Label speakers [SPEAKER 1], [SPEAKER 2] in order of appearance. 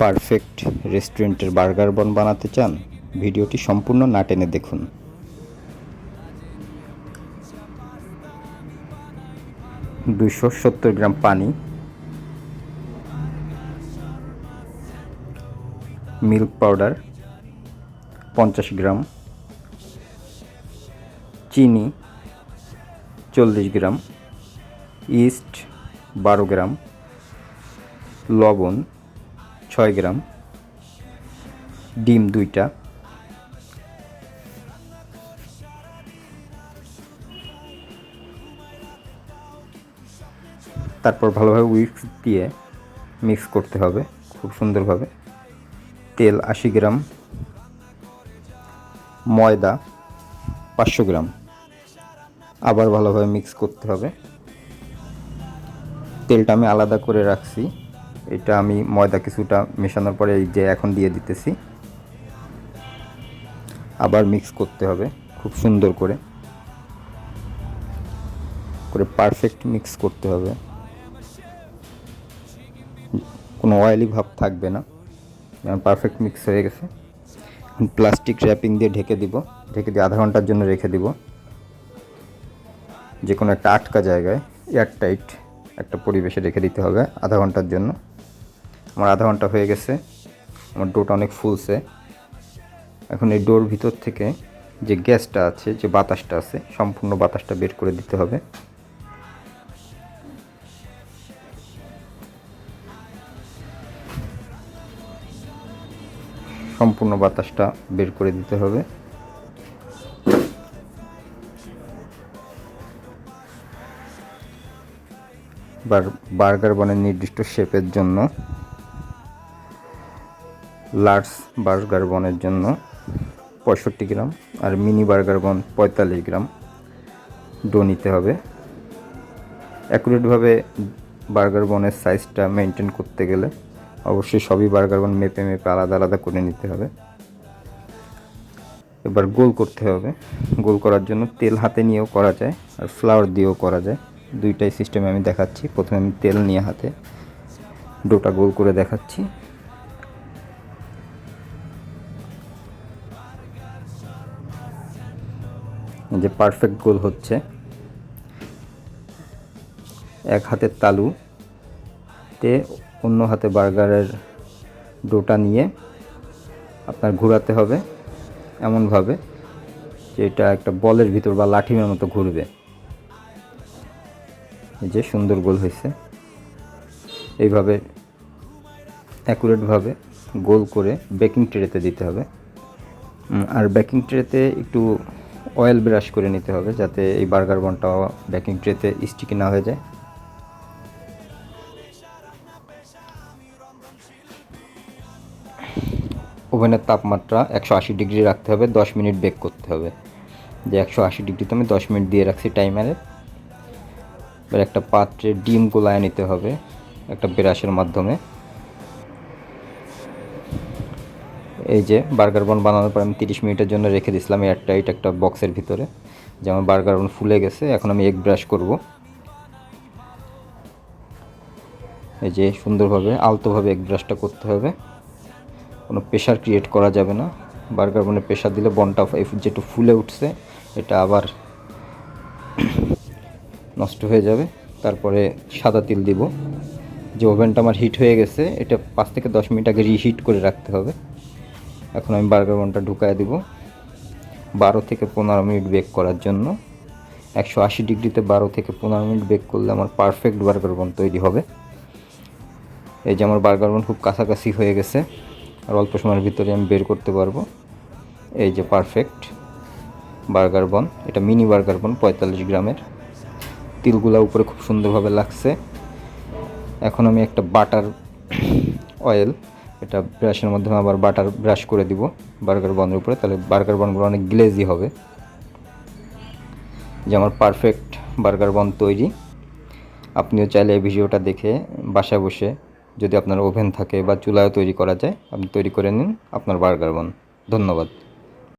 [SPEAKER 1] Perfect রেস্টুরেন্টের burger বন বানাতে চান, ভিডিওটি সম্পূর্ণ না টেনে দেখুন। দুশো সত্তর গ্রাম পানি, মিল্ক পাউডার, পঞ্চাশ গ্রাম, চিনি, চল্লিশ গ্রাম, ইস্ট বারো গ্রাম, লবণ ছয় গ্রাম। ডিম দুইটা। তারপর ভালোভাবে উইক্স দিয়ে মিক্স করতে হবে খুব সুন্দরভাবে। তেল আশি গ্রাম। ময়দা পাঁচশো গ্রাম। আবার ভালোভাবে মিক্স করতে হবে। তেলটা আমি আলাদা করে রাখছি। এটা আমি ময়দা কিছুটা মেশানোর পরে এই যে এখন দিয়ে দিতেছি। আবার মিক্স করতে হবে খুব সুন্দর করে। করে পারফেক্ট মিক্স করতে হবে। কোনো অয়েলি ভাব থাকবে না। পারফেক্ট মিক্স হয়ে গেছে। প্লাস্টিক র্যাপিং দিয়ে ঢেকে দিব। ঢেকে দিয়ে আধা ঘণ্টার জন্য রেখে দিব। যে কোনো একটা আটকা জায়গায় এয়ার টাইট একটা পরিবেশে রেখে দিতে হবে আধা ঘণ্টার জন্য। আমার আধা ঘণ্টা হয়ে গেছে। আমার ডোটা অনেক ফুলছে। এখন এই ডোর ভিতর থেকে যে গ্যাসটা আছে, যে বাতাসটা আছে, সম্পূর্ণ বাতাসটা বের করে দিতে হবে। সম্পূর্ণ বাতাসটা বের করে দিতে হবে। বার্গার বানের নির্দিষ্ট শেপের জন্য লার্জ বার্গার বনের জন্য পঁয়ষট্টি গ্রাম আর মিনি বার্গার বন পঁয়তাল্লিশ গ্রাম ডো নিতে হবে। অ্যাকুরেটভাবে বার্গার বনের সাইজটা মেনটেন করতে গেলে অবশ্যই সবই বার্গার বন মেপে মেপে আলাদা আলাদা করে নিতে হবে। এবার গোল করতে হবে। গোল করার জন্য তেল হাতে নিয়েও করা যায় আর ফ্লাওয়ার দিয়েও করা যায়। দুইটাই সিস্টেমে আমি দেখাচ্ছি। প্রথমে আমি তেল নিয়ে হাতে ডোটা গোল করে দেখাচ্ছি। যে পারফেক্ট গোল হচ্ছে। এক হাতের তালু তে অন্য হাতে বার্গারের ডোটা নিয়ে আপনার ঘোরাতে হবে এমনভাবে যে এটা একটা বলের ভিতর বা লাঠিমের মতো ঘুরবে। এই যে সুন্দর গোল হয়েছে। এইভাবে অ্যাকুরেটভাবে গোল করে বেকিং ট্রেতে দিতে হবে। আর বেকিং ট্রেতে একটু অয়েল ব্রাশ করে নিতে হবে যাতে এই বার্গার বনটা বেকিং ট্রেতে স্টিকি না হয়ে যায়। ওভেনের তাপমাত্রা একশো আশি ডিগ্রি রাখতে হবে, দশ মিনিট বেক করতে হবে। যে একশো আশি ডিগ্রিতে আমি দশ মিনিট দিয়ে রাখছি টাইমারে এবার একটা পাত্রে ডিম গোলায় নিতে হবে, একটা ব্রাশের মাধ্যমে। এই যে বার্গার বন বানানোর পর আমি তিরিশ মিনিটের জন্য রেখে দিয়েছিলাম এয়ারটাইট একটা বক্সের ভিতরে। যে আমার বার্গার বন ফুলে গেছে, এখন আমি এগ ব্রাশ করব। এই যে সুন্দরভাবে, আলতোভাবে এগ ব্রাশটা করতে হবে। কোনো প্রেশার ক্রিয়েট করা যাবে না। বার্গার বনে প্রেশার দিলে বনটা যেটু ফুলে উঠছে, এটা আবার নষ্ট হয়ে যাবে। তারপরে সাদা তিল দিব। যে ওভেনটা আমার হিট হয়ে গেছে, এটা পাঁচ থেকে দশ মিনিট আগে রিহিট করে রাখতে হবে। এখন আমি বার্গার বনটা ঢুকায় দিব। বারো থেকে পনেরো মিনিট বেক করার জন্য। একশো আশি ডিগ্রিতে বারো থেকে পনেরো মিনিট বেক করলে আমার পারফেক্ট বার্গার বন তৈরি হবে। এই যে আমার বার্গার বন খুব কাছাকাছি হয়ে গেছে। আর অল্প সময়ের ভিতরে আমি বের করতে পারব। এই যে পারফেক্ট বার্গার বন। এটা মিনি বার্গার বন, পঁয়তাল্লিশ গ্রামের। তিলগুলা উপরে খুব সুন্দরভাবে লাগছে। এখন আমি একটা বাটার অয়েল এটা ব্রাশের মাধ্যমে আবার বাটার ব্রাশ করে দিব বার্গার বনের উপরে। তাহলে বার্গার বনগুলো অনেক গ্লেজি হবে। যে আমার পারফেক্ট বার্গার বন তৈরি। আপনিও চাইলে এই ভিডিওটা দেখে বাসায় বসে যদি আপনার ওভেন থাকে বা চুলায় তৈরি করা যায়, আপনি তৈরি করে নিন আপনার বার্গার বন। ধন্যবাদ।